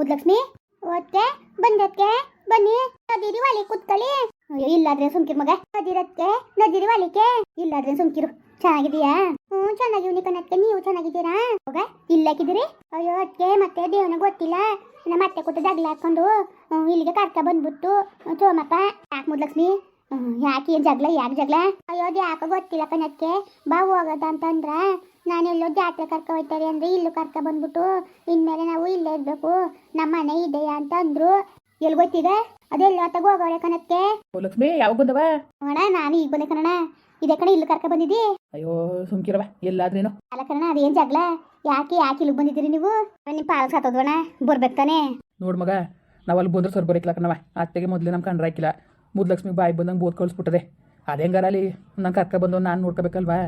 ಮುದ್ಲಕ್ಷ್ಮಿ ಓದ್ಕೆ ಬಂದಕ್ಕೆ ಬನ್ನಿ. ನದಿರಿ ವಾಲಿ ಕೂತ್ಕೊಳ್ಳಿ. ಇಲ್ಲಾದ್ರೆ ಸುಮ್ಕಿರ್ ಮಗ. ನದಿರಕ್ಕೆ ನದಿರಿ ವಾಲಿಕೆ. ಇಲ್ಲಾದ್ರೆ ಸುಮ್ಕಿರು. ಚೆನ್ನಾಗಿದೀಯಾ ಹ್ಞೂ ಚೆನ್ನಾಗಿವ್ನಿ ಕಣಕ್ಕೆ ನೀವು ಚೆನ್ನಾಗಿದ್ದೀರಾ? ಹೋಗ ಇಲ್ಲಾಕಿದ್ದೀರಿ? ಅಯ್ಯೋ ಅದಕ್ಕೆ ಮತ್ತೆ ದೇವನ ಗೊತ್ತಿಲ್ಲ. ನಮ್ಮ ಅತ್ತೆ ಕೊಟ್ಟು ಜಗಳ ಹಾಕೊಂಡು ಇಲ್ಲಿಗೆ ಕರ್ಕ ಬಂದ್ಬಿಟ್ಟು ಚೋಮಪ್ಪ ಯಾಕೆ ಮುದ್ಲಕ್ಷ್ಮಿ ಯಾಕೆ ಜಗಳ ಯಾಕೆ ಜಗಳ? ಅಯ್ಯೋ ಅದು ಯಾಕೋ ಗೊತ್ತಿಲ್ಲ ಕಣಕ್ಕೆ. ಬಾ ಹೋಗೋದ ಅಂತಂದ್ರ ನಾನೆಲ್ಲೋ ಜಾತ್ರೆ ಕರ್ಕ ಹೋಯ್ತಾರೆ ಅಂದ್ರೆ ಇಲ್ಲೂ ಕರ್ಕ ಬಂದ್ಬಿಟ್ಟು ಇನ್ಮೇಲೆ ನಾವು ಇಲ್ಲೇ ಇರ್ಬೇಕು. ನಮ್ಮ ಮನೆ ಇದೆಯಾ ಅಂತ ಅಂದ್ರು. ಎಲ್ಲಿ ಗೊತ್ತಿದೆ? ಅದೆಲ್ಲ ತಗೋ ಹೋಗೋಳೆ ಕಣಕ್ಕೆ. ಓ ಲಕ್ಷ್ಮಿ ಯಾವಾಗ ಬಂದವ? ಅಣ್ಣ ನಾನು ಈಗ ಬಂದೆ ಕಣಣ್ಣ. ಇದೇ ಕಣ ಇಲ್ಲಿ ಕರ್ಕ ಬಂದಿದ್ದಿ? ಅಯ್ಯೋ ಸುಮ್ಕಿರವ ಎಲ್ಲಾದ್ರೇನು. ಅಲ್ಲ ಕಣ ಅದೇನ್ ಜಗಳ? ಯಾಕೆ ಯಾಕೆ ಇಲ್ಲಿ ಬಂದಿದ್ದೀರಿ ನೀವು? ನಿಮ್ಮ ಪಾಲ್ ಸಾತೋದ್ವಣ ಬರ್ಬೇಕು ತಾನೇ. ನೋಡ್ ಮಗ ನಾವ್ ಅಲ್ಲಿ ಬಂದ್ರೆ ಸರ್ ಬರೋಕ್ಲ ಕಣವ ಅತ್ತೆಗೆ ಮೊದ್ಲೇ ನಮ್ ಕಂಡ್ರ ಹಾಕಿಲ್ಲ. ಮುದ್ಲಕ್ಷ್ಮಿ ಬಾಯಿ ಬಂದಂಗೆ ಬೋದ್ ಕಳ್ಸ್ಬಿಟ್ಟದೆ ಅದೇ ಹೆಂಗಾರ ಅಲ್ಲಿ ನಂಗೆ ಕರ್ಕ ಬಂದು ನಾನು ನೋಡ್ಕೋಬೇಕಲ್ವಾ?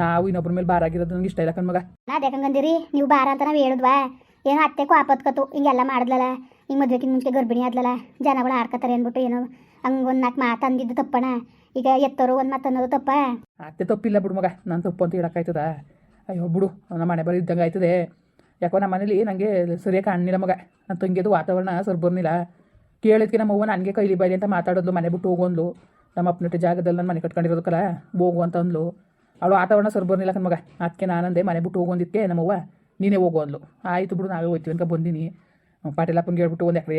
ನಾವು ಇನ್ನೊಬ್ಬರ ಮೇಲೆ ಬಾರ ಆಗಿರೋದು ನಂಗೆ ಇಷ್ಟ ಇಲ್ಲ ಕಣ್ ಮಗ. ನಾ ದೇಕಂಗಂದಿರಿ ನೀವು ಬಾರ ಅಂತ ನಾವು ಹೇಳಿದ್ವಾ? ಏನೋ ಅತ್ತೆ ಆಪತ್ಕತ್ತು ಹಿಂಗೆಲ್ಲ ಮಾಡಿದ್ಲಲ್ಲ ಹಿಂಗೆ ಮದ್ವೆಕಿಂತ ಮುಂಚೆ ಗರ್ಭಿಣಿ ಆದ್ಲಲ್ಲ ಜನಗಳು ಆಡ್ಕತಾರೆ ಅಂದ್ಬಿಟ್ಟು ಏನೋ ಹಂಗೆ ಒಂದು ನಾಲ್ಕು ಮಾತು ಅಂದಿದ್ದು ತಪ್ಪಣ? ಈಗ ಎತ್ತೋರು ಒಂದು ಮಾತು ಅನ್ನೋದು ತಪ್ಪ? ಅತ್ತೆ ತಪ್ಪಿಲ್ಲ ಬಿಡು ಮಗ ನಾನು ತಪ್ಪು ಅಂತ ಹೇಳೋಕ್ಕಾಯ್ತದ ಅಯ್ಯೋ ಬಿಡು ನಮ್ಮ ಮನೆ ಬರೀ ಇದ್ದಂಗೆ ಆಯ್ತದೆ. ಯಾಕೋ ನಮ್ಮ ಮನೇಲಿ ನನಗೆ ಸರಿಯಾಗಿ ಕಾಣಲಿಲ್ಲ ಮಗ. ನನ್ನ ತಂಗಿದು ವಾತಾವರಣ ಸರ್ ಬರ್ನಿಲ್ಲ. ಕೇಳಿದ್ಕೆ ನಮ್ಮ ಅವ್ವ ನನಗೆ ಕೈಲಿ ಬೈಲಿ ಅಂತ ಮಾತಾಡೋದ್ಲು ಮನೆ ಬಿಟ್ಟು ಹೋಗೋಂದ್ಲು. ನಮ್ಮ ಅಪ್ಪನಟ್ಟಿ ಜಾಗದಲ್ಲಿ ನಾನು ಮನೆ ಕಟ್ಕೊಂಡಿರೋದಕ್ಕಲ್ಲ ಹೋಗು ಅಂತ ಅಂದ್ಲು. ಅವಳು ವಾತಾವರಣ ಸರ್ ಬರ್ನಿಲ್ಲ ಮಗ. ಅದಕ್ಕೆ ನಾನಂದೆ ಮನೆ ಬಿಟ್ಟು ಹೋಗೋಂದಿತ್ತೆ ನಮ್ಮವ್ವ, ನೀನೇ ಹೋಗು ಅಂದ್ಲು. ಆಯಿತು ಬಿಡು, ನಾವೇ ಹೋಯ್ತೀವಿ ಅಂತ ಬಂದೀನಿ. ಪಾಟೀಲಪ್ಪಂಗೆ ಹೇಳ್ಬಿಟ್ಟು ಒಂದು ಎಕರೆ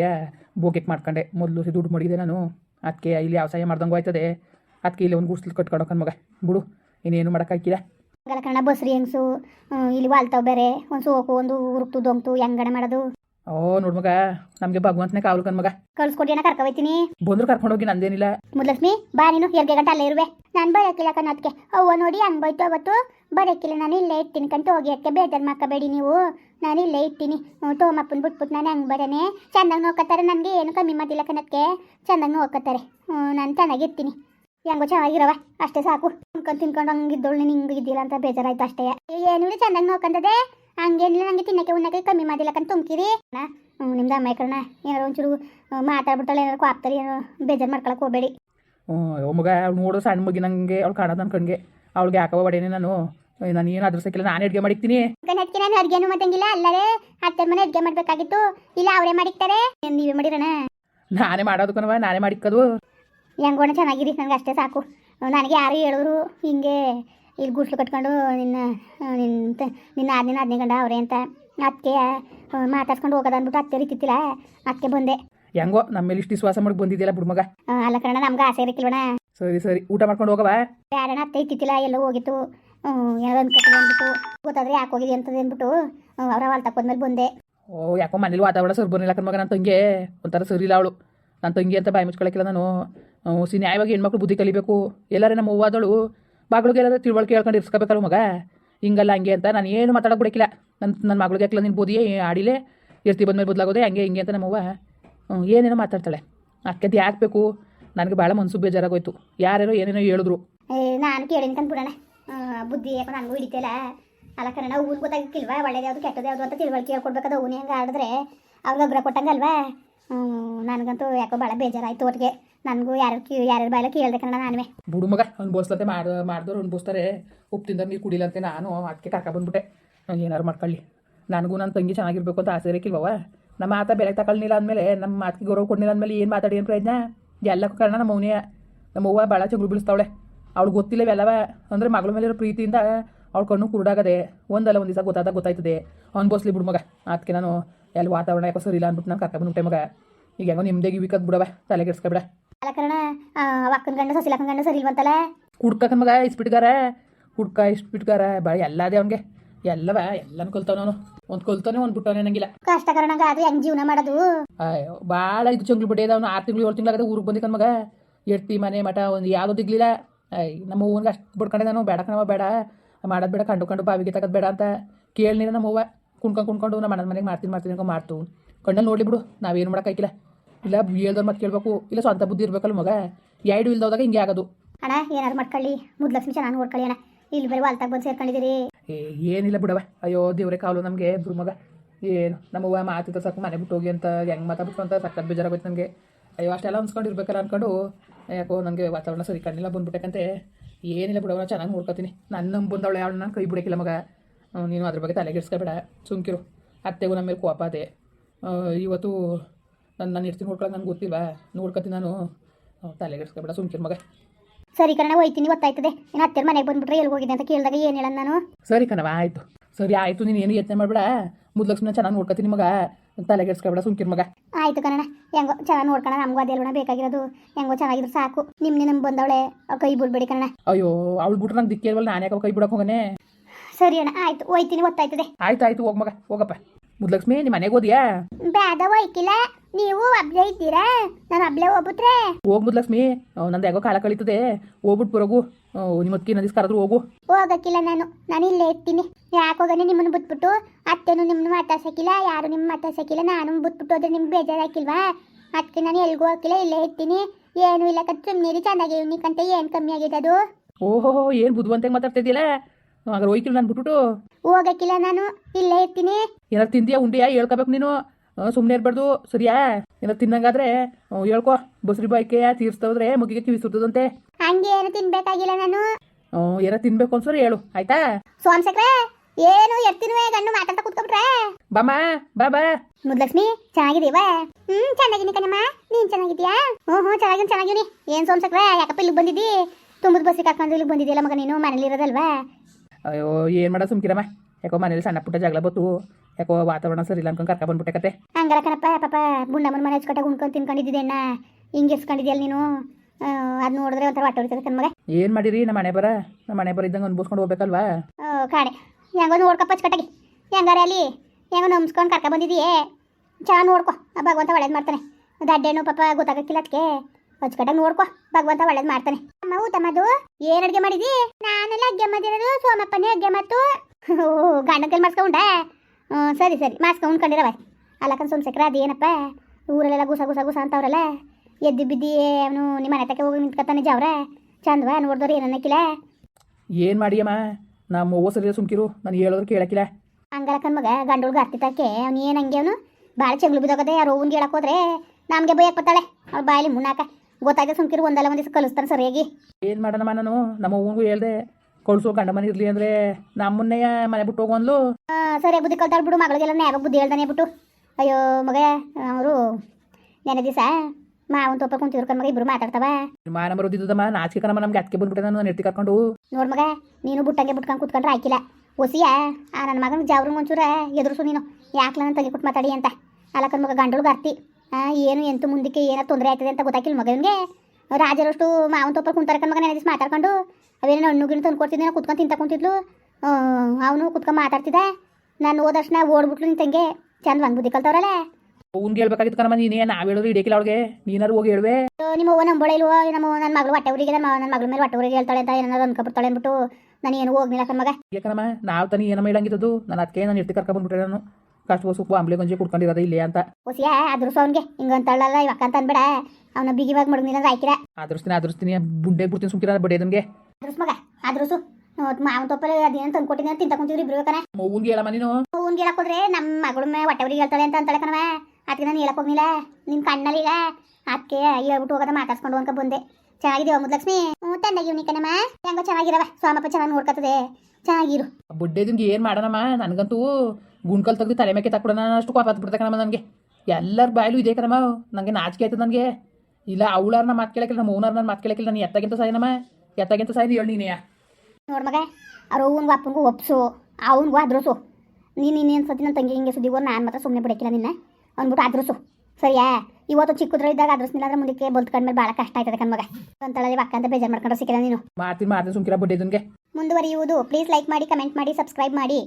ಬೋಗೆಕ್ ಮಾಡ್ಕೊಂಡೆ. ಮೊದಲು ದುಡ್ಡು ಮಾಡಿದೆ ನಾನು. ಅದಕ್ಕೆ ಇಲ್ಲಿ ವ್ಯವಸಾಯ ಮಾಡ್ದಂಗೆ ಆಯ್ತದೆ. ಅದಕ್ಕೆ ಇಲ್ಲಿ ಒಂದು ಗುಡ್ಸ್ಲು ಕಟ್ಕೊಂಡೋಕನ್ ಮಗ. ಬಿಡು, ಇನ್ನೇನು ಮಾಡೋಕ್ಕಾಕಿಲ್ಲ ಕನ್ನಡ ಬಸ್ರಿ ಹೆಂಗ್ಸು? ಇಲ್ಲಿ ವಾಲ್ತಾವ್ ಬೇರೆ. ಒಂದು ಸೋಕು ಒಂದು ಉರುಕ್ತು, ದೊಂಗ್ತು ಹೆಂಗಣ ಮಾಡೋದು? ಓ ನೋಡ್ ಮಗ ನಮ್ಗೆ ಭಗವಂತನೇ ಕಾವಲು ಕನ್ ಮಗ. ಕಳ್ಸ್ಕೊಡಿ ನಾ ಬಂದ್ರು ಕರ್ಕೊಂಡು ಹೋಗಿ ನಂದೇನಿಲ್ಲ. ಮುದ್ಲಕ್ಷ್ಮಿ ಬಾ ನೀನು ಎರಡು ಗಂಟೆ ಅಲ್ಲೇ ಇರುವೆ. ನಾನು ಬರೋಕ್ಕಿಲ್ಲ ಕನ್ನೋದಕ್ಕೆ ಅವ್ವ ನೋಡಿ ಹಂಗೆ ಬೈತು ಅವತ್ತು. ಬರೋಕ್ಕಿಲ್ಲ ನಾನು ಇಲ್ಲೇ ಇರ್ತೀನಿ ಕಂತ ಹೋಗಿ ಅದಕ್ಕೆ ಬೇಜಾರು ಮಾಡ್ಕೋಬೇಡಿ ನೀವು. ನಾನು ಇಲ್ಲೇ ಇರ್ತೀನಿ. ತೋಮಪ್ಪನ ಬಿಟ್ಬಿಟ್ಟು ನಾನು ಹಂಗೆ ಬರೋನೆ. ಚೆನ್ನಾಗಿ ನೋಡ್ಕೋತಾರೆ ನನಗೆ ಏನು ಕಮ್ಮಿ ಮಾಡಿಲ್ಲ ಕನ್ನಕ್ಕೆ ಚೆನ್ನಾಗಿ ನೋಡ್ಕೊತಾರೆ ನಾನು ಚೆನ್ನಾಗಿರ್ತೀನಿ. ಹೆಂಗೋ ಚೆನ್ನಾಗಿರವ ಅಷ್ಟೇ ಸಾಕು. ತಿನ್ಕೊಂಡು ತಿನ್ಕೊಂಡು ಹಂಗೆ ಇದ್ದೋಳು ನೀನು ಹಿಂಗೆ ಇದ್ದಿಲ್ಲ ಅಂತ ಬೇಜಾರಾಯ್ತು ಅಷ್ಟೇ. ಏನು ಚೆನ್ನಾಗಿ ನೋಡ್ಕೊಂಡದೆ ಹಂಗೇನಿಲ್ಲ ನನಗೆ ತಿನ್ನಕ್ಕೆ ಉಣ್ಣಕ್ಕೆ ಕಮ್ಮಿ ಮಾಡಿಲ್ಲ ಕಂತ ತುಂಬ್ಕಿರಿ. ಹ್ಞೂ ನಿಮ್ದು ಅಮ್ಮ ಕಣ ಏನಾರು ಒಂಚೂರು ಮಾತಾಡ್ಬಿಡ್ತಾಳೆ ಏನಾರು ಕ್ವಾಪ್ತಾರೆ ಏನೋ ಬೇಜಾರು ಮಾಡ್ಕೊಳಕ್ಕೆ ಹೋಗಬೇಡಿ. ಹ್ಞೂ ಮಗ ನೋಡು ಸಣ್ಣ ಮಗಿ ನಂಗೆ ಅವ್ಳು ಕಾಣೋದು ನನ್ನ ಕಣ್ಗೆ. ಅವ್ಳಿಗೆ ಯಾಕವ ಬಡೇನಿ ನಾನು? ನಾನು ಏನು ಅದ್ರ ಸಿಕ್ಕಿಲ್ಲ ನಾನು ಅಡುಗೆ ಮಾಡಿಕ್ತೀನಿ. ಅದಕ್ಕೆ ನಾನು ಅಡ್ಗೆನೂ ಮತ್ತಂಗಿಲ್ಲ ಅಲ್ಲರೇ ಅತ್ತೆ ಮನೆ ಅಡ್ಗೆ ಮಾಡಬೇಕಾಗಿತ್ತು. ಇಲ್ಲ ಅವರೇ ಮಾಡಿಕ್ತಾರೆ. ನೀವೇ ಮಾಡಿರಣ? ನಾನೇ ಮಾಡೋದು ಕಣವ ನಾನೇ ಮಾಡಿಕ್ಕದು. ಹೆಂಗೋಣ ಚೆನ್ನಾಗಿರಿ ನನಗೆ ಅಷ್ಟೇ ಸಾಕು. ನನಗೆ ಯಾರು ಹೇಳಿದ್ರು ಹಿಂಗೆ ಇಲ್ಲಿ ಗುಡ್ಸ್ಲು ಕಟ್ಕೊಂಡು ನಿನ್ನ ನಿಂತ ನಿನ್ನ ನಿನ್ನ ಆದ್ನಿನ ಆದ್ನಿ ಗಂಡ ಅವ್ರೆ ಅಂತ ಅತ್ತೆ ಮಾತಾಡ್ಸ್ಕೊಂಡು ಹೋಗೋದು ಅಂದ್ಬಿಟ್ಟು ಅತ್ತೆ ರೀತಿತ್ತಿಲ್ಲ ಅತ್ತೆ ಬಂದೆ. ಹೆಂಗೋ ನಮ್ಮ ಮೇಲೆ ಇಷ್ಟು ವಿಶ್ವಾಸ ಮಾಡಿ ಬಂದಿದ್ದಿಲ್ಲ ಬುಡ್ಮಗ ಮಗ. ಅಲ್ಲ ಕಣ ನಮ್ಗೆ ಆಸೆ ಇರಕ್ಕಿಲ್ವಣ ಸರಿ ಸರಿ ಊಟ ಮಾಡ್ಕೊಂಡು ಹೋಗವಾ? ಬೇಡಣ ಅತ್ತೆ ಇತ್ತಿತ್ತಿಲ್ಲ ಎಲ್ಲೋ ಹೋಗಿತ್ತು. ಏನೋ ಅನ್ಕೊತಿದೆ ಅಂದ್ಬಿಟ್ಟು ಗೊತ್ತಾದ್ರೆ ಯಾಕೆ ಹೋಗಿದೆ ಅಂತದೆ ಅಂದ್ಬಿಟ್ಟು ಅವ್ರ ಹೊಲ್ ತಕ್ಕೊಂಡ್ಮೇಲೆ ಬಂದೆ. ಓ ಯಾಕೋ ಮನೇಲಿ ವಾತಾವರಣ ಸರಿ ಬರಲಿಲ್ಲ ಕಣ್ಮಗ ನನ್ನ ತಂಗಿ. ಒಂಥರ ಸರಿ ಇಲ್ಲ ಅವಳು. ನನ್ನ ತಂಗಿ ಅಂತ ಬಾಯಿ ಮುಚ್ಕೊಳಕ್ಕಿಲ್ಲ ನಾನು. ಸಿನಿ ಸಿ ನ್ಯಾಯವಾಗಿ ಹೆಣ್ಮಕ್ಳು ಬುದ್ಧಿ ಕಲಿಬೇಕು. ಎಲ್ಲರೇ ನಮ್ಮ ಅವ್ವಾದಳು. ಬಾಗಿಲಿಗೆ ಎಲ್ಲಾರು ತಿಳುವಳಿಕೆ ಹೇಳ್ಕೊಂಡು ಇರ್ಸ್ಕೋಬೇಕಲ್ಲ ಮಗ? ಹಿಂಗಲ್ಲ ಹಂಗೆ ಅಂತ. ನಾನು ಏನು ಮಾತಾಡೋಕೆ ಬಿಡಕ್ಕಿಲ್ಲ ನನ್ನ ನನ್ನ ಮಗಳಿಗೆ ಹಾಕಲ್ಲ ನಿನ್ನ ಬುದ್ಧಿ ಆಡಿಲೇ. ಇರ್ತಿ ಬಂದ್ಮೇಲೆ ಬದಲಾಗೋದೆ ಹಂಗೆ, ಹಿಂಗೆ ಅಂತ ನಮ್ಮವ್ವ. ಏನೇನೋ ಮಾತಾಡ್ತಾಳೆ. ಅಕ್ಕಂತ ಯಾಕೆ ಬೇಕು? ನನಗೆ ಭಾಳ ಮನಸ್ಸು ಬೇಜಾರಾಗೋಯ್ತು. ಯಾರ್ಯಾರೋ ಏನೇನೋ ಹೇಳಿದ್ರು. ನಾನು ಕೇಳಿನ್ಕಂತ ಬಿಡೋಣ. ಬುದ್ಧಿ ಯಾಕೋ ನನಗೂ ಹಿಡಿತಿಲ್ಲ. ಅಲ್ಲ ಕಣ ಊರು ಗೊತ್ತಾಗಿಲ್ವಾ ಒಳ್ಳೇದು ಯಾವುದು ಅಂತ ತಿಳುವಳಿಕೆ ಹೇಳ್ಕೊಡ್ಬೇಕಾದ ಅವ್ನು ಹಂಗೆ ಆಡಿದ್ರೆ ಅವ್ರಿಗೆ ಗೊಬ್ಬರ ಕೊಟ್ಟಂಗಲ್ವಾ ನನಗಂತೂ ಯಾಕೋ ಭಾಳ ಬೇಜಾರಾಯ್ತು ಒಟ್ಟಿಗೆ ನನಗೂ ಯಾರು ಕೀ ಯಾರ್ಯಾರು ಬಾಯಲ್ಲ ಕೇಳ್ದೆ ಕಣ ನಾನುವೆ. ಬುಡು ಮಗ ಅನ್ಬೋಸ್ಲತ್ತೆ ಮಾಡ ಮಾಡಿದವ್ರು ಅನ್ಬೋಸ್ತಾರೆ ಉಪ್ಪು ತಿಂದ ನೀರು ಕುಡಿಲಂತೆ ನಾನು ಅದಕ್ಕೆ ಕರ್ಕ ಬಂದ್ಬಿಟ್ಟೆ. ಏನಾರು ಮಾಡ್ಕೊಳ್ಳಿ. ನನಗೂ ನನ್ನ ತಂಗಿ ಚೆನ್ನಾಗಿರ್ಬೇಕು ಅಂತ ಆಸೆ ಇರಕ್ಕಿಲ್ವ ನಮ್ಮ ಮಾತ ಬೆಲೆ ತಗೊಳ್ಳಿಲ್ಲ ಅಂದಮೇಲೆ ನಮ್ಮ ಮಾತಿಗೆ ಗೌರವ ಕೊಡಲಿಲ್ಲ ಅಂದಮೇಲೆ ಏನು ಮಾತಾಡಿ ಏನು ಪ್ರಯತ್ನ ಎಲ್ಲಕ್ಕೂ ಕಾರಣ ನಮ್ಮ ಅವನಿಯ ನಮ್ಮ ಅವ್ವ ಭಾಳ ಚಗುರು ಬೀಳಿಸ್ತಾವಳೆ. ಅವಳು ಗೊತ್ತಿಲ್ಲ ಎಲ್ಲವ ಅಂದರೆ ಮಗಳ ಇರೋ ಪ್ರೀತಿಯಿಂದ ಅವಳು ಕಣ್ಣು ಕುರುಡಾಗದೆ, ಒಂದಲ್ಲ ಒಂದು ದಿವಸ ಗೊತ್ತಾದಾಗ ಗೊತ್ತಾಯ್ತದೆ. ಅನ್ಬೋಸ್ಲಿ ಬಿಡು ಮಗ. ಅದಕ್ಕೆ ನಾನು ಎಲ್ಲಿ ವಾತಾವರಣ ಯಾಕೋ ಸರಿ ಇಲ್ಲ ಅಂದ್ಬಿಟ್ಟು ನಾನು ಕರ್ಕ ಬಂದ್ಬಿಟ್ಟೆ ಮಗ. ಈಗ ಹೆಂಗೋ ನಿಮ್ಮದೇ ಗಿವಿಕದ್ ಬಿಡವ ತಲೆ ಕೆಡ್ಸ್ಕೊಬೇಡ. ಅಲ್ಲ ಕಣ ಅಕ್ಕನ ಗಂಡ ಸಸಿಲಕ್ಕನ ಗಂಡ ಸರಿ ಇಲ್ವಂತಲ್ಲ ಕುಡ್ಕಕ್ಕ ಮಗ ಇಸ್ಬಿಟ್ಗಾರ ಕುಡ್ಕ ಇಸ್ಬಿಟ್ಗಾರ ಬಾ ಎಲ್ಲಾದೆ ಅವನಿಗೆ. ಎಲ್ಲವ ಎಲ್ಲಾನು ಕಲ್ತಾವ ನಾನು ಒಂದು ಕಲ್ತಾನೆ ಒಂದು ಬಿಟ್ಟವನೇ ನಂಗಿಲ್ಲ. ಕಷ್ಟ ಕರಣಂಗ ಅದು ಹೆಂಗ್ ಜೀವನ ಮಾಡೋದು? ಅಯ್ಯೋ ಭಾಳ ಇದು ಚಂಗ್ಳು ಬಿಟ್ಟಿದೆ ಅವ್ನು. ಆರು ತಿಂಗಳು ಏಳು ತಿಂಗಳಾಗದೆ ಊರಿಗೆ ಬಂದಿಕನ್ ಮಗ. ಎಡ್ತಿ ಮನೆ ಮಠ ಒಂದು ಯಾವುದೂ ದಿಗ್ಲಿಲ್ಲ ಅಯ್ಯ ನಮ್ಮ ಅವ್ವನಿಗೆ ಅಷ್ಟು ಬಿಡ್ಕೊಂಡೆ ನಾನು. ಬೇಡ ಕಣವ ಬೇಡ. ಮಾಡೋದು ಬೇಡ ಕಂಡು ಕಂಡು ಬಾವಿಗೆ ತಗೋದು ಬೇಡ ಅಂತ ಕೇಳಿನ ನಮ್ಮ ಅವ್ವ. ಕುಣ್ಕೊಂಡು ಕುಣ್ಕೊಂಡು ನಮ್ಮ ಮನೆಗೆ ಮಾಡ್ತೀನಿ ಮಾಡ್ತೀನಿ ಅನ್ಕೊಂಡು ಮಾಡ್ತು. ಕಣ್ಣಲ್ಲಿ ನೋಡ್ಲಿ ಬಿಡು ನಾವೇನು ಮಾಡೋಕ್ಕಾಗಿಲ್ಲ ಇಲ್ಲ ಹೇಳ್ದವ್ರ ಮತ್ತೆ ಕೇಳಬೇಕು. ಇಲ್ಲ ಸ್ವಂತ ಬುದ್ಧಿ ಇರ್ಬೇಕಲ್ಲ ಮಗ. ಎರಡು ಇಲ್ದೋದಾಗ ಹಿಂಗೆ ಆಗೋದು. ಅಣ್ಣ ಏನಾದ್ರು ಮಾಡ್ಕೊಳ್ಳಿ. ಮುದ್ಲಕ್ಷ್ಮಿ ಚೆನ್ನಾಗಿ ನೋಡ್ಕೊಳ್ಳಿ ಅಣ್ಣ. ಇಲ್ಲಿ ಬರೀ ವಾಲ್ತಾಗ ಬಂದು ಸೇರ್ಕೊಂಡಿದ್ದೀರಿ. ಏ ಏನಿಲ್ಲ ಬಿಡವ ಅಯ್ಯೋ ದೇವ್ರೆ ಕಾವಲು ನಮಗೆ ಮಗ. ಏನು ನಮ್ಮವ್ವ ಮಾತಿದ್ದ ಸಾಕು ಮನೆ ಬಿಟ್ಟು ಹೋಗಿ ಅಂತ ಹೆಂಗೆ ಮಾತಾಡ್ಬಿಟ್ಟು ಅಂತ ಸಕ್ಕತ್ ಬೇಜಾರಾಗೋಯ್ತು ನನಗೆ ಅಯ್ಯೋ ಅಷ್ಟೆಲ್ಲ ಅನ್ಸ್ಕೊಂಡು ಇರ್ಬೇಕಲ್ಲ ಅನ್ಕೊಂಡು ಯಾಕೋ ನನಗೆ ವಾತಾವರಣ ಸರಿ ಕಣ್ಣಿಲ್ಲ ಬಂದ್ಬಿಟ್ಟಕ್ಕಂತೆ ಏನಿಲ್ಲ ಬಿಡವ ಚೆನ್ನಾಗಿ ನೋಡ್ಕೊತೀನಿ. ನನ್ನ ಬಂದವಳು ಬಂದವಳೆ ಅವಳು ನಾನು ಕೈ ಬಿಡಕ್ಕಿಲ್ಲ ಮಗ. ನೀನು ಅದ್ರ ಬಗ್ಗೆ ತಲೆಗೆಡ್ಸ್ಕೊಬೇಡ ಸುಮ್ಕಿರು. ಅತ್ತೆಗೂ ನಮ್ಮ ಮೇಲೆ ಕೋಪ ಅದೇ. ಇವತ್ತು ನಾನು ನಾನು ಇರ್ತೀನಿ ನೋಡ್ಕೊಳಕ್ಕೆ ನನಗೆ ಗೊತ್ತಿಲ್ಲ ನೋಡ್ಕೊತೀನಿ ನಾನು. ತಲೆಗೆಡ್ಸ್ಕೊಬೇಡ ಸುಮ್ಕಿರ್ ಮಗ. ಸರಿ ಕಣ ಹೋಯ್ತೀನಿ ಗೊತ್ತಾಯ್ತದೆ. ಇನ್ನು ಹತ್ತಿರ ಮನೆಗೆ ಬಂದ್ಬಿಟ್ರೆ ಎಲ್ಲಿ ಹೋಗಿದೆ ಅಂತ ಕೇಳಿದಾಗ ಏನು ಹೇಳೋಣ ನಾನು? ಸರಿ ಕಣವ ಆಯಿತು. ಸರಿ ಆಯಿತು ನೀನು ಏನು ಯತ್ನ ಮಾಡಬೇಡ. ಮುದ್ಲಕ್ಷ್ಮಣ ಚೆನ್ನಾಗಿ ನೋಡ್ಕೊತೀನಿ ಮಗ. ತಲೆಗೆಡ್ಸ್ಕೊಬೇಡ ಸುಮ್ಕಿರ್ ಮಗ. ಆಯ್ತು ಕಣ ಹೆಂಗೋ ಚೆನ್ನಾಗಿ ನೋಡ್ಕೊಳ ನಮಗೂ ಅದೇ ಅಲ್ವಣ ಬೇಕಾಗಿರೋದು. ಹೆಂಗೋ ಚೆನ್ನಾಗಿದ್ರು ಸಾಕು. ನಿಮ್ಮನೆ ನಮ್ಗೆ ಬಂದವಳೆ ಕೈ ಬಿಡ್ಬೇಡಿ ಕಣ ಅಯ್ಯೋ ಅವಳು ಬಿಟ್ರೆ ನಂಗೆ ದಿಕ್ಕೇ ಇಲ್ವಲ್ಲ ನಾನು ಯಾಕೆ ಕೈ ಬಿಡಕ್ಕೆ ಹೋಗನೆ? ಸರಿ ಅಣ್ಣ ಆಯ್ತು ಹೋಯ್ತೀನಿ ಗೊತ್ತಾಯ್ತದೆ. ಆಯ್ತು ಆಯ್ತು ಹೋಗ್ ಮಗ ಹೋಗಪ್ಪ. ಮುದ್ಲಕ್ಷ್ಮಿ ನಿಮ್ಮ ಮನೆಗೆ ಹೋದ್ಯಾ? ಬೇಡ ಹೋಯ್ಕಿಲ್ಲ ನೀವು ಅಬ್ಲೆ ಇದ್ದೀರಾ? ನಾನು ಅಬ್ಲೆ ಹೋಗ್ಬಿಟ್ರೆ? ಹೋಗ್ ಮುದ್ಲಕ್ಷ್ಮಿ. ನಂದು ಯಾಕೋ ಕಾಲ ಕಳೀತದೆ. ಹೋಗ್ಬಿಟ್ಟು ಬರೋಗು ನಿಮ್ಮ ಅತ್ತಿ ನದಿಸ್ ಕರೆದ್ರು ಹೋಗು. ಹೋಗಕ್ಕಿಲ್ಲ ನಾನು. ನಾನು ಇಲ್ಲೇ ಇರ್ತೀನಿ. ಯಾಕೆ ಹೋಗನೆ ನಿಮ್ಮನ್ನು ಬಿಟ್ಬಿಟ್ಟು? ಅತ್ತೆನು ನಿಮ್ಮನ್ನು ಮಾತಾಡ್ಸಕ್ಕಿಲ್ಲ. ಯಾರು ನಿಮ್ಮ ಮಾತಾಡ್ಸಕ್ಕಿಲ್ಲ. ನಾನು ಬಿಟ್ಬಿಟ್ಟು ಹೋದ್ರೆ ನಿಮ್ಗೆ ಬೇಜಾರಾಕಿಲ್ವಾ ಅದಕ್ಕೆ ನಾನು ಎಲ್ಗೂ ಹೋಗಿಲ್ಲ ಇಲ್ಲೇ ಇರ್ತೀನಿ. ಏನು ಇಲ್ಲ ಕತ್ ಸುಮ್ಮನೆ ಚೆನ್ನಾಗಿ ನಿಕ್ಕಂತ ಏನು ಕಮ್ಮಿ ಆಗಿದೆ ಅದು? ಓಹೋ ಏನು ಬುದ್ಧಿವಂತಾಗಿ ಮಾತಾಡ್ತಿದ್ದೀಲ್ಲ ಹಾಗಾದ್ರೆ ಹೋಯ್ಕಿಲ್ಲ ನಾನು ಬಿಟ್ಬಿಟ್ಟು. ಹೋಗಕ್ಕಿಲ್ಲ ನಾನು. ಇಲ್ಲೇ ಇರ್ತೀನಿ. ಏನಾರು ತಿಂದಿಯಾ ಉಂಡಿಯಾ? ಹೇಳ್ಕೋಬೇಕು ನೀನು. ಸುಮ್ಮನೆ ಇರ್ಬಾರ್ದು. ಸರಿಯಾ? ಏನಾರು ತಿನ್ನಂಗಾದ್ರೆ ಹೇಳ್ಕೊ. ಬಸ್ರಿ ಬಾಯ್ಕೆ ತೀರಿಸ್ತೋದ್ರೆ ಮುಗಿಗೆ ಕಿವಿ ಸುರ್ತದಂತೆ ಹಂಗೆ ಏನು ತಿನ್ಬೇಕಾಗಿಲ್ಲ ನಾನು. ಏನೋ ತಿನ್ಬೇಕು ಅನ್ಸೋರು ಹೇಳು. ಆಯ್ತಾ? ಸೋಮಶೇಖರ ಏನು ಎತ್ತಿನೂ ಗಂಡು ಮಾತಾಡ್ತಾ ಕೂತ್ಕೊಂಡ್ರೆ? ಬಾಮ ಬಾ ಬಾ. ಮುದ್ಲಕ್ಷ್ಮಿ ಚೆನ್ನಾಗಿದೀವ ಹ್ಮ್ ಚೆನ್ನಾಗಿನಿ ಕಣಮ್ಮ. ನೀನ್ ಚೆನ್ನಾಗಿದ್ಯಾ ಹ್ಞೂ ಹ್ಞೂ ಚೆನ್ನಾಗಿನ್ ಚೆನ್ನಾಗಿನಿ ಏನ್ ಸೋಮಶೇಖರ ಯಾಕಪ್ಪ ಇಲ್ಲಿಗೆ ಬಂದಿದ್ದಿ? ತುಂಬದ ಬಸ್ಸಿಗೆ ಹಾಕೊಂಡು ಇಲ್ಲಿಗೆ ಬಂದಿದ್ಯಲ್ಲ ಮಗ ನೀನು? ಮನೇಲಿ ಇರೋದಲ್ವಾ? ಅಯ್ಯೋ ಏನ್ ಮಾಡ ಸುಮ್ಕಿರಮ್ಮ ಯಾಕೋ ಮನೇಲಿ ಸಣ್ಣ ಪುಟ್ಟ ಜಗಳ ಬತ್ತು ಯಾಕೋ ವಾತಾವರಣ ಸರಿ ಇಲ್ಲ ಅನ್ಕೊಂಡು ಕರ್ಕ ಬಂದ್ಬಿಟ್ಟೆ ಕತೆ ಹಂಗಾರ ಕಣಪ್ಪ ಪಾಪ ಬುಂಡಮ್ಮನ ಮನೆ ಹಚ್ಕೊಟ್ಟಾಗ ಉಣ್ಕೊಂಡು ತಿನ್ಕೊಂಡಿದ್ದೆ ಅಣ್ಣ ಹಿಂಗೆ ಇರ್ಸ್ಕೊಂಡಿದ್ಯಲ್ಲ ನೀನು ಅದ್ ನೋಡಿದ್ರೆ ಒಂಥರ ಹೊಟ್ಟೆ ಹೊಡಿತದೆ ಕಣ್ ಮಗ ಏನ್ ಮಾಡಿರಿ ನಮ್ಮ ಮನೆ ಬರ ನಮ್ಮ ಮನೆ ಬರ ಇದ್ದಂಗೆ ಅನ್ಬೋಸ್ಕೊಂಡು ಹೋಗ್ಬೇಕಲ್ವಾ ಕಾಡೆ ಹೆಂಗೋ ನೋಡ್ಕಪ್ಪ ಅಚ್ಚುಕಟ್ಟಾಗಿ ಹೆಂಗಾರ ಅಲ್ಲಿ ಹೆಂಗೋ ನಂಬ್ಸ್ಕೊಂಡು ಕರ್ಕ ಬಂದಿದೀಯೇ ಚೆನ್ನಾಗಿ ನೋಡ್ಕೊ ಆ ಭಗವಂತ ಒಳ್ಳೇದು ಮಾಡ್ತಾನೆ ದಡ್ಡೇನು ಪಾಪ ಗೊತ್ತಾಗಕ್ಕಿಲ್ಲ ಅದಕ್ಕೆ ಅಚ್ಚುಕಟ್ಟಾಗಿ ನೋಡ್ಕೊ ಭಗವಂತ ಒಳ್ಳೇದು ಮಾಡ್ತಾನೆ ಅಮ್ಮ ಊಟ ಮದು ಏನು ಅಡ್ಗೆ ಮಾಡಿದಿ? ನಾನೆಲ್ಲ ಅಗ್ಗೆ ಮಾಡಿರೋದು ಸೋಮಪ್ಪನೇ ಅಗ್ಗೆ ಮತ್ತು ಗಂಡಕಲ್ಲಿ ಮಾಡಿಸ್ಕೊಂಡ? ಹ್ಞೂ ಸರಿ ಸರಿ ಮಾಸ್ಕೊಂಡು ಉಣ್ಕೊಂಡಿರವ ಅಲ್ಲಕ್ಕನ ಸೋಮಶೇಖರ ಅದೇನಪ್ಪ ಊರಲ್ಲೆಲ್ಲ ಗುಸ ಗುಸ ಗುಸ ಅಂತವ್ರಲ್ಲ? ಎದ್ದು ಬಿದ್ದಿ ಅವನು ನಿಮ್ಮ ಮನೆ ತಕ್ಕ ಹೋಗಿ ನಿಂತ್ಕೊತಾನೆ ಜಾವ್ರ ಚಂದವ ನೋಡಿದವ್ರು ಏನನ್ನಕ್ಕಿಲ್ಲ ಏನು ಮಾಡಿಯಮ್ಮ ನಮ್ಮ ಮೂವ ಸರಿ ಸುಮ್ಕಿರು ನಾನು ಹೇಳೋದ್ರು ಕೇಳಕ್ಕಿಲ್ಲ ಹಂಗಲಕ್ಕನ ಮಗ ಗಂಡೊಳ್ಗೆ ಅರ್ತಿತಕ್ಕೆ ಅವ್ನು ಏನು ಹಂಗೆ ಅವನು? ಭಾಳ ಚೆಂಗ್ಳು ಬಿದ್ದೋಗದೆ ಯಾರೋ ಅವ್ನಿಗೆ ಹೇಳಕ್ಕೆ ಹೋದ್ರೆ ನಮಗೆ ಬೈಯಕ್ಕೆ ಬತ್ತಾಳೆ ಅವ್ರ ಬಾಯಲ್ಲಿ ಮುನ್ನಾಕ ಗೊತ್ತಾಗ ಸುಮ್ಕಿರು ಒಂದಲ್ಲ ಒಂದಿವ್ಸ ಕಲಿಸ್ತಾನೆ ಸರಿಯಾಗಿ. ಏನು ಮಾಡೋಣಮ್ಮ ನಾನು? ನಮ್ಮ ಅವ್ವನಿಗೂ ಹೇಳ್ದೆ ಕಳ್ಸೋ ಗಂಡ ಮನೆ ಇರಲಿ ಅಂದರೆ ನಮ್ಮನ್ನೇ ಮನೆ ಬಿಟ್ಟು ಹೋಗೋಂದಲು ಆ, ಸರಿಯಾಗಿ ಬುದ್ಧಿ ಕಲ್ತಾಳ್ ಬಿಡು ಮಗಳಿಗೆಲ್ಲ ನ್ಯಾಗ ಬುದ್ಧಿ ಹೇಳ್ದಾನೆ ಬಿಟ್ಟು. ಅಯ್ಯೋ ಮಗ ಅವರು ನೆನೆ ದಿವಸ ಮಾವನ್ ತೋಪ ಕುಂತಿದ್ರು ಮಗ ಇಬ್ರು ಮಾತಾಡ್ತಾವ. ನಂಬರ್ ಓದಿದ್ದಮ್ಮ ನಾಚಿಕೆ ಕಣಮ್ಮ ನಮ್ಗೆ ಅದಕ್ಕೆ ಬಂದ್ಬಿಟ್ಟೆ ನಾನು ನೆಟ್ಟಿ ಕರ್ಕೊಂಡು. ನೋಡ್ ಮಗ ನೀನು ಬುಟ್ಟಂಗೆ ಬಿಟ್ಕೊಂಡು ಕುತ್ಕೊಂಡ್ರೆ ಹಾಕಿಲ್ಲ. ಒಸಿಯ ಆ ನನ್ನ ಮಗನ ಜಾವ್ರ ಮುಂಚೂರ ಎದುರಿಸು ನೀನು. ಯಾಕ್ಲ ನಾನು ತೆಗಿ ಕೊಟ್ಟು ಮಾತಾಡಿ ಅಂತ. ಅಲ್ಲಕ್ಕನ್ ಮಗ ಗಂಡಳು ಅರ್ತಿ. ಆ, ಏನು ಎಂತ ಮುಂದಕ್ಕೆ ಏನೋ ತೊಂದರೆ ಆಯ್ತದೆ ಅಂತ ಗೊತ್ತಾಗಿಲ್ಲ ಮಗನಿಗೆ. ರಾಜರಷ್ಟು ಮಾವನ ತೊಪ್ಪ ಕುಂತಾರ ಮಗ ನಾನು ಮಾತಾಡ್ಕೊಂಡು. ಅವೇನೋ ಹಣ್ಣು ಗಿಣ್ಣು ತಂದು ಕೊಡ್ತಿದ್ದೆ ಕುತ್ಕೊಂಡು ತಿಂತ ಕುಂತಿದ್ಲು. ಅವನು ಕುತ್ಕೊಂಡು ಮಾತಾಡ್ತಿದ್ದೆ. ನಾನು ಹೋದರ್ಶನ ಓಡ್ಬಿಟ್ಲು ನಿನ್ ತಂಗೆ. ಚಂದ ಒಂದು ಬುದ್ಧಿ ಕಲ್ತವ್ರಲ್ಲ. ಅವ್ನಿಗೆ ಹೇಳ್ಬೇಕಾಗಿತ್ತು ಕಣಮ್ಮ ನೀನೇ ನಾವು ಹೇಳೋದು ಇಡಕಿಲ್ಲ ಅವಳಿಗೆ. ನೀನಾರು ಹೋಗಿ ಹೇಳುವೆ. ನಿಮ್ಮ ಅವ್ವ ನಂಬೋಳೆ ಇಲ್ವೋ? ನಮ್ಮ ನನ್ನ ಮಗಳು ಹೊಟ್ಟೆ ಊರಿಗೆ ನನ್ನ ನನ್ನ ಮಗಳ ಮೇಲೆ ಹೊಟ್ಟೆ ಊರಿಗೆ ಹೇಳ್ತಾಳೆ ಅಂತ ಏನಾದ್ರು ಅನ್ಕೊಬಿಡ್ತಾಳೆ ಅಂದ್ಬಿಟ್ಟು ನಾನು ಏನು ಹೋಗ್ಲಿಲ್ಲ ಕಣಮ್ಮ ಮಗ. ಯಾಕನಮ್ಮ ನಾವು ತಾನೇ ಏನಮ್ಮ ಹೇಳಂಗಿದ್ದು ನಾನು ಅದಕ್ಕೆ ನಾನು ಇರ್ತಿ ಕರ್ಕೊಂಡು ಬಂದ್ಬಿಟ್ಟೆ ನಾನು. ಕಷ್ಟ ಸುಪ್ಪು ಅಂಬ್ಲೆ ಗಂಜಿ ಕುಡ್ಕೊಂಡಿರೋದ ಇಲ್ಲೇ ಅಂತ. ಹೊಸಿಯ ಅದ್ರಸು ಅವ್ನಿಗೆ. ಹಿಂಗಂತಳಲ್ಲ ಇವಾಗ ಅಂತ ಅನ್ಬೇಡ ಅವನ ಬಿಗಿವಾಗ ಮಡಗ್ನಿಲ್ಲ ಆಯ್ಕಿರ. ಅದ್ರಸ್ತೀನಿ ಅದ್ರಸ್ತೀನಿ ಬುಂಡೆ ಬಿಡ್ತೀನಿ ಸುಮ್ಕಿರ ಬಡಿಯೋದಂಗೆ ಅದ್ರಸ್ ಮಗ ಅದ್ರಸು ಮಾವನ ತೊಪ್ಪಲೆ ಅದೇನು ತಂದು ಕೊಟ್ಟಿದ್ದೀನಿ ಅಂತ ತಿಂತ ಕುಂತಿದ್ರು ಇಬ್ರು ಕಣ ಅವ್ನಿಗೆ ಹೇಳಮ್ಮ ನೀನು. ಅವ್ನಿಗೆ ಹೇಳಕ್ ಹೋದ್ರೆ ನಮ್ಮ ಮಗಳ ಮೇಲೆ ಹೊಟ್ಟೆ ಹೇಳ್ತಾಳೆ ಅಂತ ಅಂತಾಳೆ ಕಣವ ಅದಕ್ಕೆ ನಾನು ಹೇಳಕ್ ಹೋಗ್ನಿಲ್ಲ. ನಿನ್ ಕಣ್ಣಲ್ಲಿ ಈಗ ಅದಕ್ಕೆ ಹೇಳ್ಬಿಟ್ಟು ಹೋಗೋದ ಮಾತಾಡ್ಸ್ಕೊಂಡು ಅನ್ಕ ಬಂದೆ. ಚೆನ್ನಾಗಿದೀವ ಮುದ್ಲಕ್ಷ್ಮಿ? ಹ್ಞೂ ತಂದಾಗಿವ್ ನೀ ಕಣಮ್ಮ. ಹೆಂಗೋ ಚೆನ್ನಾಗಿರವ ಸ್ವಾಮಪ್ಪ ಚೆನ್ನಾಗಿ ನೋಡ್ಕೊತದೆ ಚೆನ್ನಾಗಿರು. ಬಡ್ಡೆದಂಗೆ ಏನು ಮಾಡೋಣಮ್ಮ? ನನಗಂತೂ ಗುಂಡ್ಕಲ್ ತೆಗ್ದು ತಲೆ ಮೇಲೆ ತಕ್ಬಿಡೋಣ ಅಷ್ಟು ಕೋಪ ಬಿಡ್ತೆ ಕಣಮ್ಮ ನನಗೆ. ಎಲ್ಲರ ಬಾಯಲು ಇದೆ ಕಣಮ್ಮ. ನನಗೆ ನಾಚಿಕೆ ಆಯ್ತದೆ ನನಗೆ. ಇಲ್ಲ ಅವಳಾರನ್ನ ಮಾತು ಕೇಳಕ್ಕಿಲ್ಲ ನಮ್ಮ ಓನರ್ ನಾನು ಮಾತು ಕೇಳಕ್ಕಿಲ್ಲ ನಾನು ಎತ್ತಾಗಿಂತ ಸಾಯಿನಮ್ಮ. ಎತ್ತಾಗಿಂತ ಸಾಯಿದು ಹೇಳಿ ನೀನೇ. ನೋಡ್ ಮಗ ಅವ್ರ ಅವ್ವನ್ಗೂ ಅಪ್ಪನಿಗೂ ಒಪ್ಸು. ಅವನಿಗೂ ಅದ್ರಸು. ನೀನು ಇನ್ನೇನು ಸತಿ ನನ್ನ ತಂಗಿ ಹಿಂಗೆ ಸುದ್ದಿಗೋರು ನಾನು ಮಾತ್ರ ಸುಮ್ಮನೆ ಬಿಡಕ್ಕಿಲ್ಲ ನಿನ್ನ. ಅಂದ್ಬಿಟ್ಟು ಅದ್ರಸು. ಸರಿಯಾ? ಇವತ್ತು ಚಿಕ್ಕದ್ರಿದ್ದಾಗ ಅದ್ರಸ್ನಿಲ್ಲ ಅಂದ್ರೆ ಮುಂದಕ್ಕೆ ಬಲ್ತ್ಕೊಂಡ್ಮೇಲೆ ಬಹಳ ಕಷ್ಟ ಆಯ್ತದೆ ಕಣ್ಮಗ ಅಂತಳಲ್ಲಿ ಅಕ್ಕ ಅಂತ ಬೇಜಾರ್ ಮಾಡ್ಕೊಂಡ್ರೆ ಸಿಕ್ಕಿಲ್ಲ ನೀನು. ಮಾಡ್ತೀನಿ ಮಾಡ್ತೀನಿ ಸುಮ್ಕಿರ ಬಡ್ಡೆದಂಗೆ ಮುಂದುವರಿಯುವುದು. ಪ್ಲೀಸ್ ಲೈಕ್ ಮಾಡಿ ಕಮೆಂಟ್ ಮಾಡಿ ಸಬ್ಸ್ಕ್ರೈಬ್ ಮಾಡಿ.